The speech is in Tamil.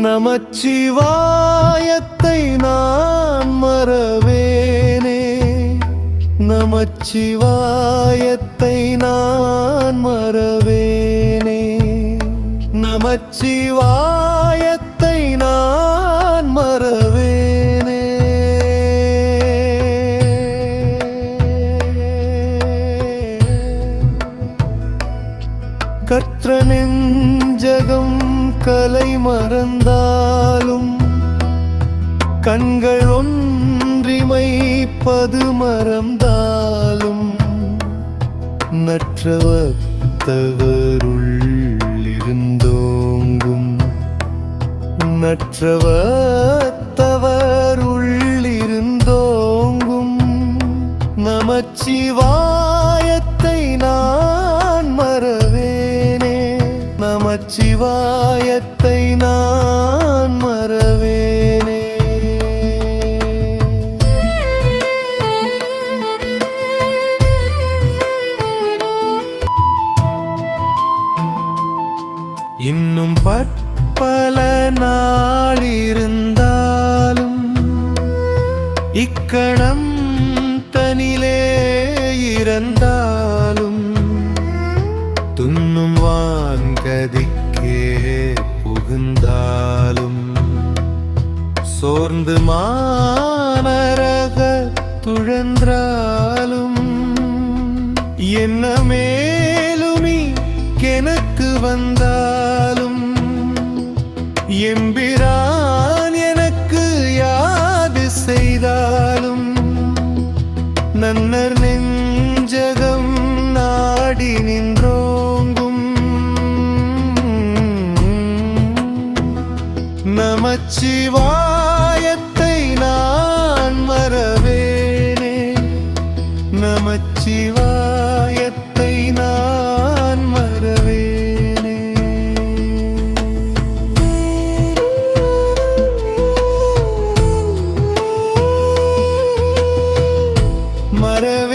நமச்சிவாயத்தை நான் மறவேனே. நமச்சிவாயத்தை நான் மறவேனே. நமச்சிவாயத்தை நான் மறவேனே. கற்ற நெஞ்சகம் கலை மறந்தாலும் கண்கள் ஒன்றிமைப்பது மறந்தாலும் நற்றவத்தவருள் இருந்தோங்கும் நற்றவத்தவருள் இருந்தோங்கும் நமச்சிவாயத்தை நமச்சிவாயத்தை நான் மறவேனே. இன்னும் பற்பல நாளிருந்தாலும் இக்கணம் தனிலே இறந்தாலும் சோர்ந்து மானரக துழன்றாலும் என்ன மேலுமி எனக்கு வந்தாலும் எம்பிரான் எனக்கு யாது செய்தாலும் நன்னர் நெஞ்சகம் நாடி நின்றோங்கும். நமச்சிவா மாயத்தை நான் மறவேனே நமச்சிவாயத்தை நான் மறவேனே மறவே